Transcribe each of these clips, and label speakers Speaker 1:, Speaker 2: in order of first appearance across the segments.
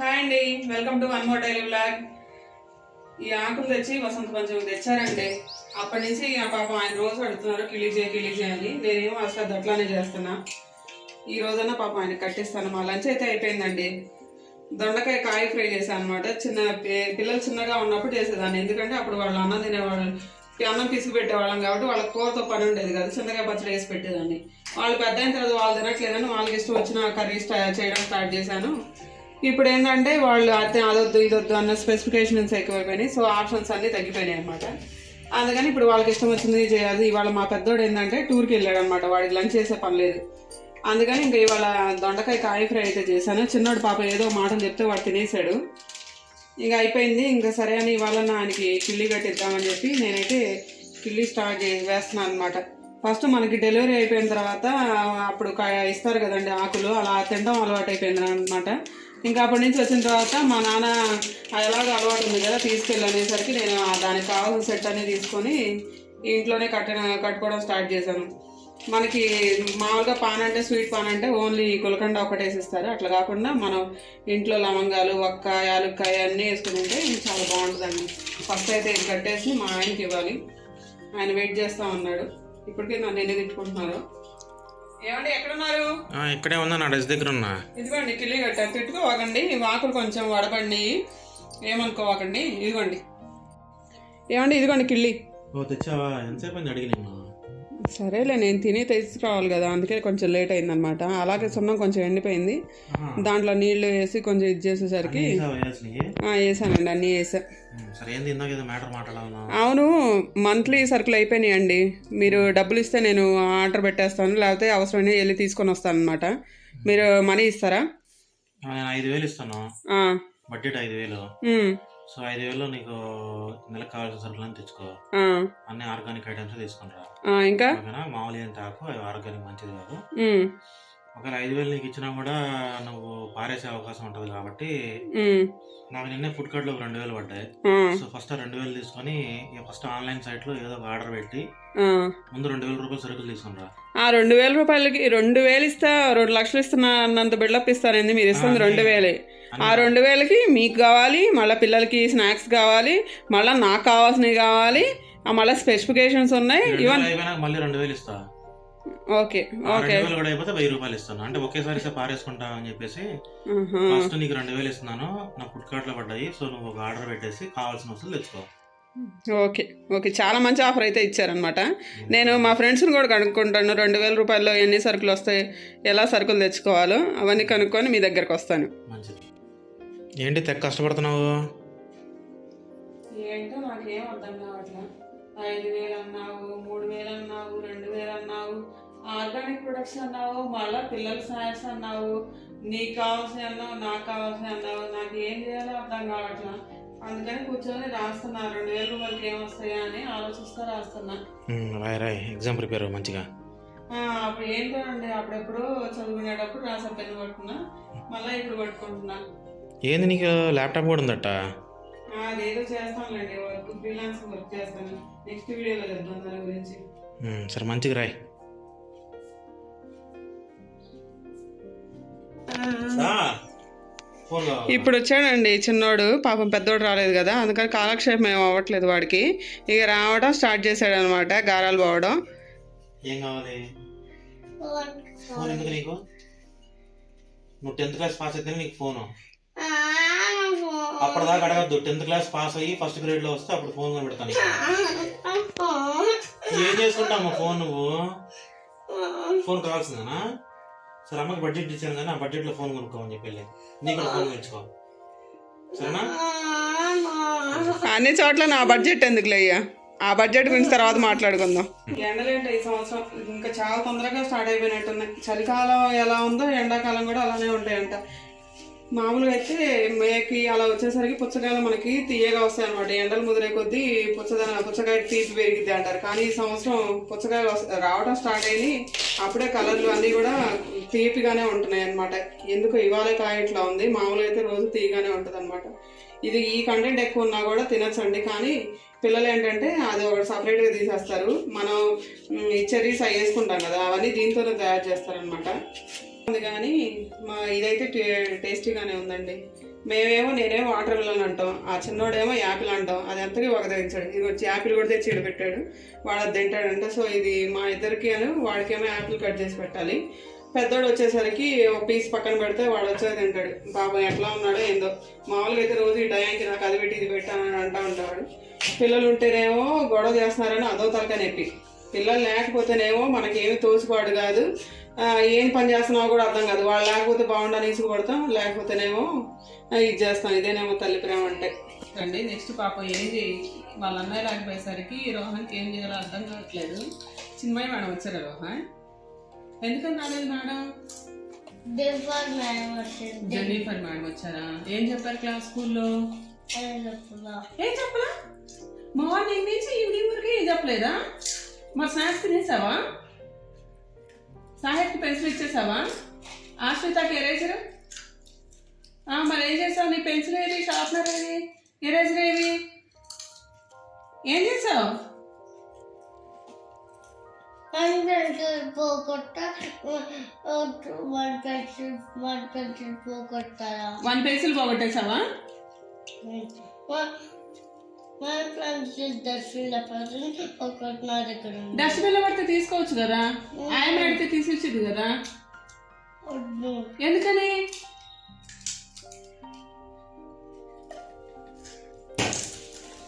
Speaker 1: Hi అండి welcome to one more daily blog ఈ ఆకులు తెచ్చి వసంత పంచమి తెచ్చారండి. అప్పటి నుంచి ఆ పాపం ఆయన రోజు అడుగుతున్నారు కిళీ చేయి కిళీ చేయి అని. నేనేమో అసలు అట్లానే చేస్తున్నా. ఈ రోజన్నా పాపం ఆయన కట్టిస్తాను. మా లంచ్ అయితే అయిపోయిందండి. దొండకాయ కాయ ఫ్రై చేశాను అనమాట చిన్న పిల్లలు చిన్నగా ఉన్నప్పుడు చేసేదాన్ని. ఎందుకంటే అప్పుడు వాళ్ళు అన్నం తినేవాళ్ళు అన్నం పిసికి పెట్టేవాళ్ళం కాబట్టి వాళ్ళ కూరతో పని ఉండేది కదా. చిన్నగా పచ్చడి వేసి పెట్టేదాన్ని. వాళ్ళు పెద్ద అయిన తర్వాత వాళ్ళు తినట్లేదని వాళ్ళకి ఇష్టం వచ్చిన కర్రీ స్టా- చేయడం స్టార్ట్ చేశాను. ఇప్పుడు ఏంటంటే వాళ్ళు అదే అదొద్దు ఇదొద్దు అన్న స్పెసిఫికేషన్స్ ఎక్కువైపోయినాయి. సో ఆప్షన్స్ అన్నీ తగ్గిపోయినాయి అనమాట అందుకని ఇప్పుడు వాళ్ళకి ఇష్టం వచ్చింది చేయాలి. ఇవాళ మా పెద్దోడు ఏంటంటే టూర్కి వెళ్ళాడు అనమాట వాడికి లంచ్ చేసే పని లేదు. అందుకని ఇంకా ఇవాళ దొండకాయ కాయ ఫ్రై అయితే చేశాను. చిన్నోడు పాప ఏదో మాటలు చెప్తే వాడు తినేసాడు. ఇంకా అయిపోయింది. ఇంకా సరే అని ఇవాళ ఆయనకి కిల్లి కట్టిద్దామని చెప్పి నేనైతే కిల్లి స్టార్ట్ చే వేస్తున్నాను అనమాట ఫస్ట్ మనకి డెలివరీ అయిపోయిన తర్వాత అప్పుడు క- ఇస్తారు కదండి ఆకులు. అలా తినడం అలవాటు అయిపోయింది అనమాట ఇంకా అప్పటి నుంచి వచ్చిన తర్వాత మా నాన్న ఎలాగో అలవాటు ఉంది కదా తీసుకెళ్ళనేసరికి నేను దానికి కావాల్సిన సెట్ అనేది తీసుకొని ఇంట్లోనే కట్టిన కట్టుకోవడం స్టార్ట్ చేశాను. మనకి మామూలుగా పాన్ అంటే స్వీట్ పాన్ అంటే ఓన్లీ గులకండ ఒకటేసిస్తారు అట్లా కాకుండా మనం ఇంట్లో లవంగాలు ఒక్క యాలుక్కాయ అన్నీ వేసుకుని ఉంటే ఇది చాలా బాగుంటుందండి. ఫస్ట్ అయితే ఇది కట్టేసి మా ఆయనకి ఇవ్వాలి. ఆయన వెయిట్ చేస్తూ ఉన్నాడు. ఇప్పటికే నన్ను ఎన్ని తిట్టుకుంటున్నారు. ఏమండి ఎక్కడున్నారు?
Speaker 2: ఆ, ఇక్కడే ఉన్నా నా డెస్క్ దగ్గర ఉన్నా.
Speaker 1: ఇదిగోండి కిల్లి కట్టారు తిట్టుకోవాకండి ఈ వాకులు కొంచెం వడబండి ఏమనుకోవాకండి ఇదిగోండి. ఏమండి ఇదిగోండి కిళ్ళి
Speaker 2: ఓ తెచ్చావా? ఎంతసేపు అడిగి నేను?
Speaker 1: సరేలే నేను తిని తీసుకురావాలి కదా అందుకే కొంచెం లేట్ అయిందనమాట అలాగే సున్నం కొంచెం ఎండిపోయింది. దాంట్లో నీళ్ళు వేసి కొంచెం ఇది చేసేసరికి వేసానండి అన్నీ వేసా. అవును మంత్లీ సరుకులు అయిపోయినాయండి. మీరు డబ్బులు ఇస్తే నేను ఆర్డర్ పెట్టేస్తాను లేకపోతే అవసరమైన వెళ్ళి తీసుకొని వస్తాను అనమాట మీరు మనీ ఇస్తారా?
Speaker 2: ఐదు వేలు ఇస్తాను బడ్జెట్ ఐదు వేలు. సో ఐదు వేలు నీకు నెలకు కావాల్సిన సరుకులను తెచ్చుకో. అన్ని ఆర్గానిక్ ఐటమ్స్ తీసుకుంటా
Speaker 1: ఇంకా?
Speaker 2: మామూలు ఏం తాకు అవి ఆర్గానిక్ మంచిది కాదు. ఒకవేళ ఐదు వేలు నీకు ఇచ్చినా కూడా నువ్వు పారేసే అవకాశం ఉంటుంది కాబట్టి నాకు నిన్నే ఫుడ్ కార్ట్లో ఒక రెండు వేలు పడ్డాయి. సో ఫస్ట్ రెండు వేలు తీసుకొని ఫస్ట్ ఆన్లైన్ సైట్లో ఏదో ఒక ఆర్డర్ పెట్టి. ముందు రెండు వేల రూపాయలు సరుకులు తీసుకుని
Speaker 1: ఆ రెండు వేల రూపాయలకి రెండు వేలు ఇస్తా రెండు లక్షలు ఇస్తున్నా అన్నంత బిల్డప్ ఇస్తానండి మీరు ఇస్తుంది రెండు వేలే. ఆ రెండు వేలకి మీకు కావాలి మళ్ళీ పిల్లలకి స్నాక్స్ కావాలి మళ్ళీ నాకు కావాల్సినవి కావాలి ఆ మళ్ళీ స్పెసిఫికేషన్స్ ఉన్నాయి
Speaker 2: రెండు
Speaker 1: ఇవన్
Speaker 2: వేలు అయిపోయినాక మళ్ళీ రెండు వేలు ఇస్తా.
Speaker 1: Okay okay.
Speaker 2: రెండు కూడా అయిపోతే వెయ్యి రూపాయలు ఇస్తాను. అంటే ఒకేసారి పారేసుకుంటా అని చెప్పేసి. ఫస్ట్ నీకు రెండు వేలు ఇస్తున్నాను నా ఫుడ్ కార్ట్లో పడ్డాయి సో నువ్వు ఒక ఆర్డర్ పెట్టేసి కావాల్సిన వస్తువులు తెచ్చుకో.
Speaker 1: Okay okay. చాలా మంచి ఆఫర్ అయితే ఇచ్చారనమాట నేను మా ఫ్రెండ్స్ని కూడా కనుక్కుంటాను. రెండు వేల రూపాయల్లో ఎన్ని సరుకులు వస్తాయి ఎలా సరుకులు తెచ్చుకోవాలో అవన్నీ కనుక్కొని మీ దగ్గరకు వస్తాను.
Speaker 2: మంచిది. ఏంటి తెగ కష్టపడుతున్నావు?
Speaker 1: ఏంటో నాకేం అర్థం కావట్లా. ఐదు వేలు అన్నావు మూడు వేలు అన్నావు రెండు వేలు అన్నావు ఆర్గానిక్ ప్రొడక్ట్స్ అన్నావు మళ్ళీ పిల్లల స్నాక్స్ అన్నావు నీకు కావాల్సిన అన్నావు నాకు కావాల్సిన అన్నావు నాకు ఏం చేయాలో అర్థం కావట్లా. అందుకని కూర్చొని రాస్తున్నా రెండు వేల రూపాయలకి ఏం వస్తాయా అని ఆలోచిస్తూ రాస్తున్నా.
Speaker 2: రాయ్ రాయ్ ఎగ్జామ్ ప్రిపేర్ మంచిగా.
Speaker 1: ఆ, అప్పుడు ఏంటో అండి అప్పుడెప్పుడు చదువుకునేటప్పుడు రాసా పెన్ను పట్టుకున్నా. మళ్ళీ ఇప్పుడు పట్టుకుంటున్నా.
Speaker 2: ఏంది నీకు ల్యాప్టాప్ కూడా ఉందట?
Speaker 1: అదేదో చేస్తానులేండి వర్క్ ఫ్రీలాన్స్ వర్క్ చేస్తాను. నెక్స్ట్ వీడియోలో చెప్తాను దాని గురించి.
Speaker 2: సరే మంచిగా రాయ్. ఫోన్
Speaker 1: ఇప్పుడు వచ్చాడండి చిన్నోడు. పాపం పెద్దోడు రాలేదు కదా. అందుకని కాలక్షేపం ఏం అవ్వట్లేదు వాడికి. ఇక రావడం స్టార్ట్ చేశాడు అనమాట గారాలు పోవడం.
Speaker 2: ఏం కావాలి? ఫోన్. ఎందుకు నీకు? నువ్వు టెన్త్ క్లాస్ పాస్ అయితే నీకు ఫోను. అప్పటిదాకా అడగద్దు. టెన్త్ క్లాస్ పాస్ అయ్యి ఫస్ట్ గ్రేడ్లో వస్తే అప్పుడు ఫోన్. నువ్వు ఏం చేసుకుంటావు ఫోన్ నువ్వు? ఫోన్ కావాల్సిందేనా? సరే అమ్మకి బడ్జెట్ ఇచ్చాను కానీ ఆ బడ్జెట్లో ఫోన్ కొనుక్కోమని చెప్పి వెళ్ళి. నీకు ఫోన్ తెచ్చుకో. సరేనా?
Speaker 1: అన్ని చోట్ల నా బడ్జెట్ ఎందుకు అయ్యా? ఆ బడ్జెట్ గురించి తర్వాత మాట్లాడుకుందాం. ఎండలేంటి ఈ సంవత్సరం? ఇంకా చాలా తొందరగా స్టార్ట్ అయిపోయినట్టున్నాయి. చలికాలం ఎలా ఉందో ఎండాకాలం కూడా అలానే ఉంటాయంట. మామూలుగా అయితే మేకి అలా వచ్చేసరికి పుచ్చకాయలు మనకి తీయగా వస్తాయి అనమాట ఎండలు ముదిరే కొద్దీ పుచ్చదన పుచ్చకాయ తీపి పెరిగిద్ది అంటారు. కానీ ఈ సంవత్సరం పుచ్చకాయలు రావడం స్టార్ట్ అయ్యి అప్పుడే కలర్లు అన్నీ కూడా తీపిగానే ఉంటున్నాయి అనమాట ఎందుకు ఇవాళ కాయ ఇట్లా ఉంది. మామూలుగా అయితే రోజు తీయగానే ఉంటుంది అనమాట ఇది ఈ కంటెంట్ ఎక్కువ ఉన్నా కూడా తినచ్చండి. కానీ పిల్లలు ఏంటంటే అది ఒకటి సపరేట్గా తీసేస్తారు. మనం చెర్రీస్ అవి వేసుకుంటాం కదా అవన్నీ దీంతోనే తయారు చేస్తారనమాట ఉంది కానీ మా ఇదైతే టే- టేస్టీగానే ఉందండి. మేమేమో నేనేమో వాటర్ మిలన్ అంటాం ఆ చిన్నోడేమో యాపిల్ అంటాం అది ఎంతకి ఒక తెచ్చాడు ఇది వచ్చి యాపిల్ కూడా తెచ్చి పెట్టాడు. వాడు అది తింటాడంట. సో ఇది మా ఇద్దరికి అని వాడికేమో యాపిల్ కట్ చేసి పెట్టాలి. పెద్దోడు వచ్చేసరికి ఒక పీస్ పక్కన పెడితే వాడు వచ్చేది తింటాడు. బాబాయ్ ఎట్లా ఉన్నాడో ఏందో. మామూలుగా అయితే రోజు ఈ టయానికి నాకు అది పెట్టి ఇది పెట్టానని అంటా ఉంటాడు. పిల్లలు ఉంటేనేమో గొడవ చేస్తున్నారని అదో తలక నొప్పి. పిల్లలు లేకపోతేనేమో మనకేమి తోసిపాడు కాదు. ఏం పని చేస్తున్నావో కూడా అర్థం కాదు. వాళ్ళు లేకపోతే బాగుండని ఇసుకుపడతాం లేకపోతేనేమో ఇది చేస్తాం. ఇదేనేమో తల్లి ప్రేమ అంటే. అండి నెక్స్ట్ పాప ఏం చేయి? వాళ్ళ అన్నయ్య లేకపోయేసరికి రోహన్కి ఏం చేయాలో అర్థం కావట్లేదు. చిన్మయ్య మేడం వచ్చారా రోహన్? ఎందుకని రాలేదు మేడం? జెన్నిఫర్ మేడం వచ్చారా. ఏం చెప్పారు క్లాస్ స్కూల్లో? ఏం చెప్పలా? మార్నింగ్ నుంచి ఈవినింగ్ వరకు ఏం చెప్పలేదా? మరి స్నాక్స్ తినేసావా? సాహిత్కి పెన్సిల్ ఇచ్చేసావా? ఆశ్రితకి ఎరేజర్? మరి ఏం చేసావు? నీ పెన్సిల్ ఏది? షార్ప్నర్ ఏది? ఎరేజర్ ఏవి? ఏం చేసావు?
Speaker 3: వన్ పెన్సిల్
Speaker 1: పోగొట్టేసావా?
Speaker 3: ఉంది
Speaker 1: డస్ట్బిన్లో పడితే తీసుకోవచ్చు కదా? ఆయన అడిగితే తీసుకొచ్చేది కదా. ఎందుకని?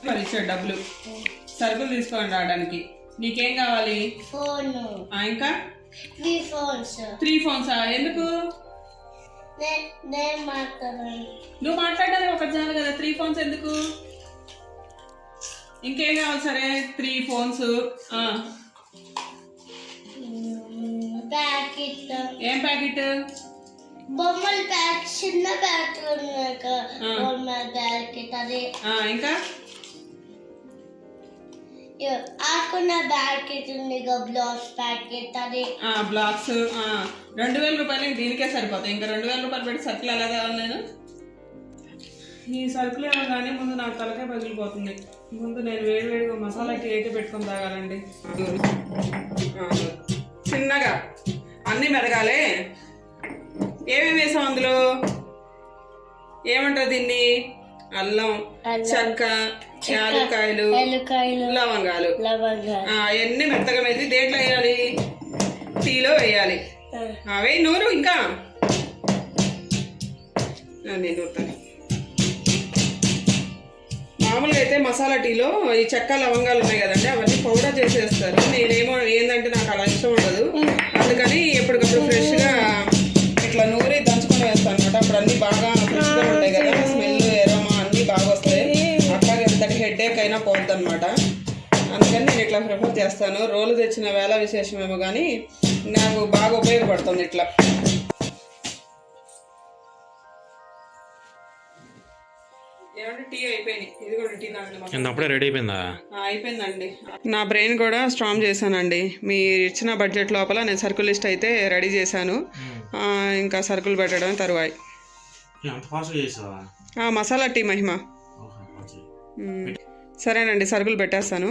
Speaker 1: మరి ఇచ్చాడు డబ్బులు. సరుకులు తీసుకొని రావడానికి. నీకేం కావాలి?
Speaker 3: ఫోన్
Speaker 1: ఇంకా?
Speaker 3: త్రీ ఫోన్స్
Speaker 1: త్రీ ఫోన్సా ఎందుకు?
Speaker 3: నే- నేను మాట్లాడాను
Speaker 1: నువ్వు మాట్లాడడానికి ఒకటి చాలు కదా? త్రీ ఫోన్స్ ఎందుకు? ఇంకేం కావాలి సరే? Three phones.
Speaker 3: ప్యాకెట్.
Speaker 1: ఏం ప్యాకెట్?
Speaker 3: బొమ్మల ప్యాక్ చిన్న ప్యాకెట్. బొమ్మల ప్యాకెట్ అది.
Speaker 1: ఇంకా?
Speaker 3: ఆకున్న ప్యాకెట్ ఉంది బ్లౌజ్ ప్యాకెట్ అది.
Speaker 1: బ్లాక్స్ రెండు వేల రూపాయలకి దీనికే సరిపోతాయి. ఇంకా రెండు వేల రూపాయలు పెట్టి సరుకులు ఎలా తేవాలి నేను? ఈ సరుకులు కానీ ముందు నాకు తలకాయ పగిలిపోతుంది. ముందు నేను వేడి వేడిగా మసాలా టీ అయితే పెట్టుకొని తాగాలండి. చిన్నగా అన్నీ మెదగాలే. ఏమేమి వేసాం అందులో? ఏమంటారు దీన్ని? అల్లం చెక్క యాలక్కాయలు లవంగాలు. అవన్నీ మెత్తగా మెది దేంట్లో వేయాలి? టీలో వేయాలి. అవే నూరు ఇంకా. నేను నూరుతాను. మామూలుగా అయితే మసాలా టీలో ఈ చెక్క లవంగాలు ఉన్నాయి కదండి అవన్నీ పౌడర్ చేసేస్తారు. నేనేమో ఏంటంటే నాకు అలా ఇష్టం ఉండదు. అందుకని ఎప్పటికప్పుడు ఫ్రెష్గా ఇట్లా నూరి దంచుకొని వేస్తాను అనమాట. అప్పుడు అన్నీ బాగా ఫ్రెష్గా ఉంటాయి కదా స్మెల్ ఎరోమా అన్నీ బాగా వస్తాయి. అట్లాగే ఎంతటి హెడేక్ అయినా పోద్ది అనమాట అందుకని నేను ఇట్లా ప్రిఫర్ చేస్తాను. రోలు తెచ్చిన వేళ విశేషమేమో కానీ నాకు బాగా ఉపయోగపడుతుంది ఇట్లా. టీ అయిపోయింది. ఇది కూడా టీ తాగండి
Speaker 2: అప్పుడే రెడీ అయిపోయిందా?
Speaker 1: ఆ, అయిపోయిందండి. నా బ్రెయిన్ కూడా స్ట్రాంగ్ చేశానండి. మీరు ఇచ్చిన బడ్జెట్ లోపల నేను సరుకుల్ లిస్ట్ అయితే రెడీ చేశాను. ఇంకా సరుకులు పెట్టడం తరువాయి. మసాలా టీ మహిమ. సరేనండి సరుకులు పెట్టేస్తాను.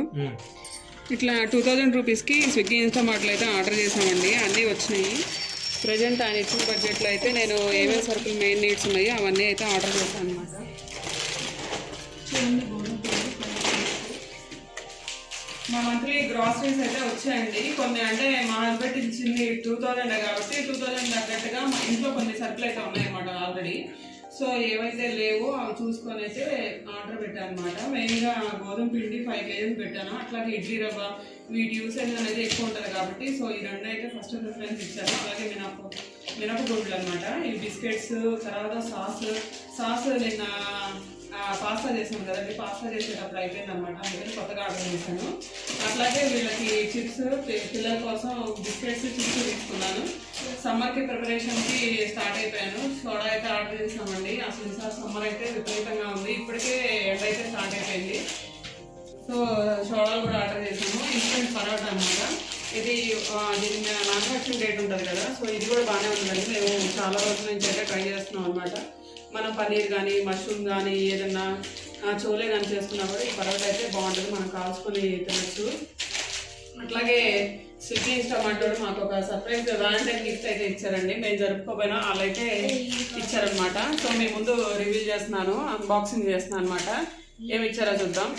Speaker 1: ఇట్లా టూ థౌజండ్ రూపీస్కి స్విగ్గీ ఇన్స్టామార్ట్లో అయితే ఆర్డర్ చేసామండి అన్నీ వచ్చినాయి. ప్రజెంట్ ఆయన ఇచ్చిన బడ్జెట్లో అయితే నేను ఏమేమి సరుకులు మెయిన్ నీడ్స్ ఉన్నాయో అవన్నీ అయితే ఆర్డర్ చేశాను అనమాట మా మంత్లీ గ్రాసరీస్ అయితే వచ్చాయండి. కొన్ని అంటే మా హస్బెండ్ ఇచ్చింది టూ థౌజండ్ కాబట్టి టూ థౌజండ్ తగ్గట్టుగా మా ఇంట్లో కొన్ని సరుకులు అయితే ఉన్నాయన్నమాట ఆల్రెడీ సో ఏవైతే లేవో అవి చూసుకొని అయితే ఆర్డర్ పెట్టాను అనమాట మెయిన్గా గోధుమ పిండి ఫైవ్ కేజీస్ పెట్టాను. అట్లాగే ఇడ్లీ రవ్వ వీటి యూసేజ్ అనేది ఎక్కువ ఉంటుంది కాబట్టి సో ఈ రెండు అయితే ఫస్ట్ ప్రిఫరెన్స్ ఇచ్చాను అలాగే మినప మినపగుండ్లు అనమాట ఈ బిస్కెట్స్ తర్వాత సాస్ సాస్ నిన్న పాస్తా చేసాను కదండి పాస్తా చేసేటప్పుడు అయిపోయింది అనమాట అందుకని కొత్తగా ఆర్డర్ చేశాను. అట్లాగే వీళ్ళకి చిప్స్ పిల్లల కోసం బిస్కెట్స్ చిప్స్ తీసుకున్నాను. సమ్మర్కి ప్రిపరేషన్కి స్టార్ట్ అయిపోయాను. సోడా అయితే ఆర్డర్ చేసామండి. అసలు ఈసారి సమ్మర్ అయితే విపరీతంగా ఉంది. ఇప్పటికే ఎండ అయితే స్టార్ట్ అయిపోయింది. సో సోడాలు కూడా ఆర్డర్ చేసాము. ఇన్స్టెంట్ పరోటా అనమాట ఇది దీని మీద మ్యానుఫ్యాక్చరింగ్ డేట్ ఉంటుంది కదా సో ఇది కూడా బాగానే ఉందండి. మేము చాలా రోజుల నుంచి అయితే ట్రై చేస్తున్నాం అనమాట మనం పన్నీర్ కానీ మష్రూమ్ కానీ ఏదన్నా చోలే కానీ చేసుకున్నా కూడా ఈ పరోటా అయితే బాగుంటుంది. మనం కాల్చుకొని తినచ్చు. అట్లాగే స్విగ్గీ ఇన్స్టామార్ట్ మాకు ఒక సర్ప్రైజ్ వ్యాలంటైన్ గిఫ్ట్ అయితే ఇచ్చారండి. మేము జరుపుకోపోయినా వాళ్ళు అయితే ఇచ్చారనమాట సో మీ ముందు రివ్యూ చేస్తున్నాను. అన్బాక్సింగ్ చేస్తున్నాను అనమాట ఏమి ఇచ్చారో చూద్దాం.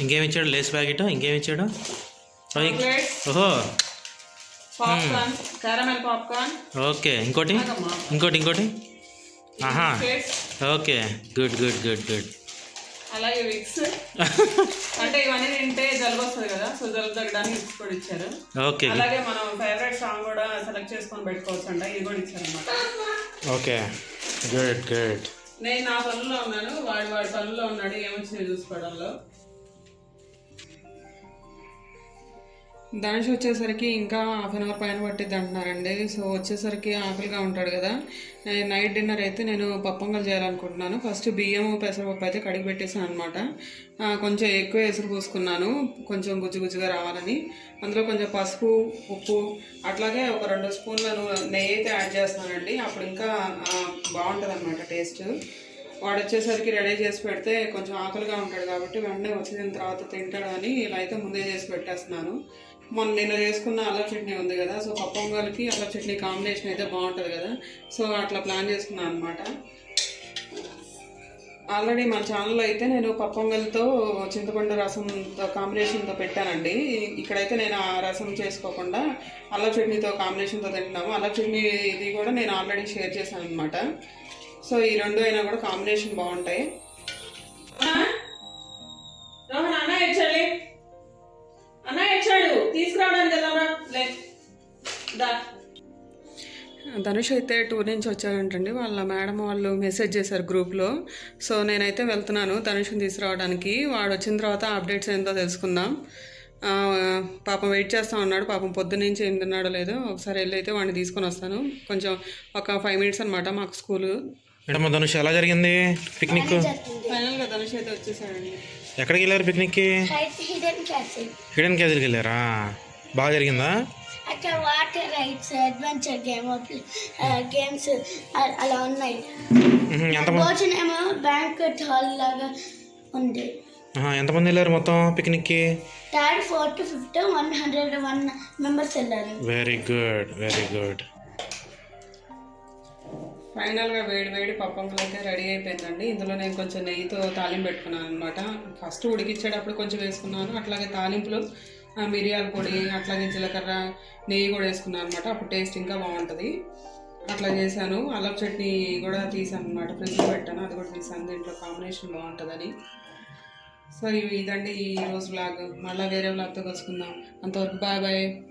Speaker 2: ఇంకేం ఇచ్చాడు? Lay's packet. ఇంకేం ఇచ్చాడు? ఓహో. ఓకే. ఇంకోటి? ఇంకోటి ఇంకోటి? ఆహా. Okay. Good good good good.
Speaker 1: అలాగే విక్స్. అంటే ఇవన్నీ తింటే జలుబు వస్తుంది కదా సో జలుబు తగ్గడానికి విక్స్ కూడా ఇచ్చారు.
Speaker 2: ఓకే.
Speaker 1: అలాగే మనం ఫేవరెట్ సాంగ్ కూడా సెలెక్ట్ చేసుకొని పెట్టుకోవచ్చు అంట ఇది కూడా ఇచ్చారు అనమాట
Speaker 2: ఓకే. Good good.
Speaker 1: నేను నా పనుల్లో ఉన్నాను. వాడు వాడి పనుల్లో ఉన్నాడు. ఏమొచ్చినాయి చూసుకోవడంలో? ధనుష్ వచ్చేసరికి ఇంకా హాఫ్ అన్ అవర్ పైన పట్టిద్ది అంటున్నారండి. సో వచ్చేసరికి ఆకలిగా ఉంటాడు కదా. నైట్ డిన్నర్ అయితే నేను పప్పొంగల్ చేయాలనుకుంటున్నాను. ఫస్ట్ బియ్యం పెసరపప్పు అయితే కడిగి పెట్టేసాను అనమాట కొంచెం ఎక్కువ ఎసురు పూసుకున్నాను. కొంచెం గుజ్జు గుజ్జుగా రావాలని. అందులో కొంచెం పసుపు ఉప్పు అట్లాగే ఒక రెండు స్పూన్లను నెయ్యి అయితే యాడ్ చేస్తానండి అప్పుడు ఇంకా బాగుంటుంది అనమాట టేస్ట్ వాడు వచ్చేసరికి రెడీ చేసి పెడితే కొంచెం ఆకలిగా ఉంటాడు కాబట్టి వెంటనే వచ్చిన తర్వాత తింటాడు అని ఇలా అయితే ముందే చేసి పెట్టేస్తున్నాను. మొన్న నిన్న చేసుకున్న అల్లం చట్నీ ఉంది కదా సో పప్పొంగల్కి అల్లం చట్నీ కాంబినేషన్ అయితే బాగుంటుంది కదా. సో అట్లా ప్లాన్ చేసుకున్నాను అనమాట ఆల్రెడీ మన ఛానల్లో అయితే నేను పప్పొంగల్తో చింతపండు రసంతో కాంబినేషన్తో పెట్టానండి. ఇక్కడైతే నేను ఆ రసం చేసుకోకుండా అల్లం చట్నీతో కాంబినేషన్తో తింటున్నాము. అల్లం చట్నీ ఇది కూడా నేను ఆల్రెడీ షేర్ చేశాను అనమాట సో ఈ రెండు అయినా కూడా కాంబినేషన్ బాగుంటాయి. ధనుష్ అయితే టూర్ నుంచి వచ్చాడంటండి. వాళ్ళ మేడం వాళ్ళు మెసేజ్ చేశారు గ్రూప్లో సో నేనైతే వెళ్తున్నాను ధనుష్ని తీసుకురావడానికి. వాడు వచ్చిన తర్వాత అప్డేట్స్ ఏంటో తెలుసుకుందాం. ఆ, పాపం వెయిట్ చేస్తా ఉన్నాడు. పాపం పొద్దు నుంచి ఏం తిన్నాడో లేదో ఒకసారి వెళ్ళి అయితే వాడిని తీసుకొని వస్తాను. కొంచెం ఒక ఫైవ్ మినిట్స్ అనమాట మాకు స్కూలు
Speaker 2: మేడం ధనుష్ ఎలా జరిగింది పిక్నిక్
Speaker 1: ఫైనల్గా ధనుష్ అయితే వచ్చేసాడండి.
Speaker 2: ఎక్కడికి వెళ్ళారు పిక్నిక్కి
Speaker 3: హిడెన్ క్యాసిల్
Speaker 2: హిడెన్ క్యాజిల్కి వెళ్ళారా? బాగా జరిగిందా?
Speaker 3: అక్కడ water rides adventure game games అలా ఉన్నాయి.
Speaker 2: ఎంత
Speaker 3: భోజనేమో బ్యాంక్వెట్ హాల్ లాగా ఉంది.
Speaker 2: ఎంతమంది వెళ్ళారు మొత్తం పిక్నిక్కి?
Speaker 3: Third fourth fifth one hundred one members వెళ్ళారు.
Speaker 2: Very good very good.
Speaker 1: ఫైనల్గా వేడి వేడి పప్పంగులు అయితే రెడీ అయిపోయిందండి. ఇందులో నేను కొంచెం నెయ్యితో తాలింపు పెట్టుకున్నాను అనమాట ఫస్ట్ ఉడికిచ్చేటప్పుడు కొంచెం వేసుకున్నాను. అట్లాగే తాలింపులో మిరియాల పొడి అట్లాగే జీలకర్ర నెయ్యి కూడా వేసుకున్నాను అనమాట అప్పుడు టేస్ట్ ఇంకా బాగుంటుంది. అట్లా చేశాను. అల్లం చట్నీ కూడా తీసాను అనమాట ఫ్రిడ్జ్లో పెట్టాను. అది కూడా తీసాను. దీంట్లో కాంబినేషన్ బాగుంటుందని. సో ఇవి ఇదండి ఈ రోజు బ్లాగ్ మళ్ళీ వేరే బ్లాగ్తో కలుసుకుందాం. అంతవరకు బాయ్ బాయ్.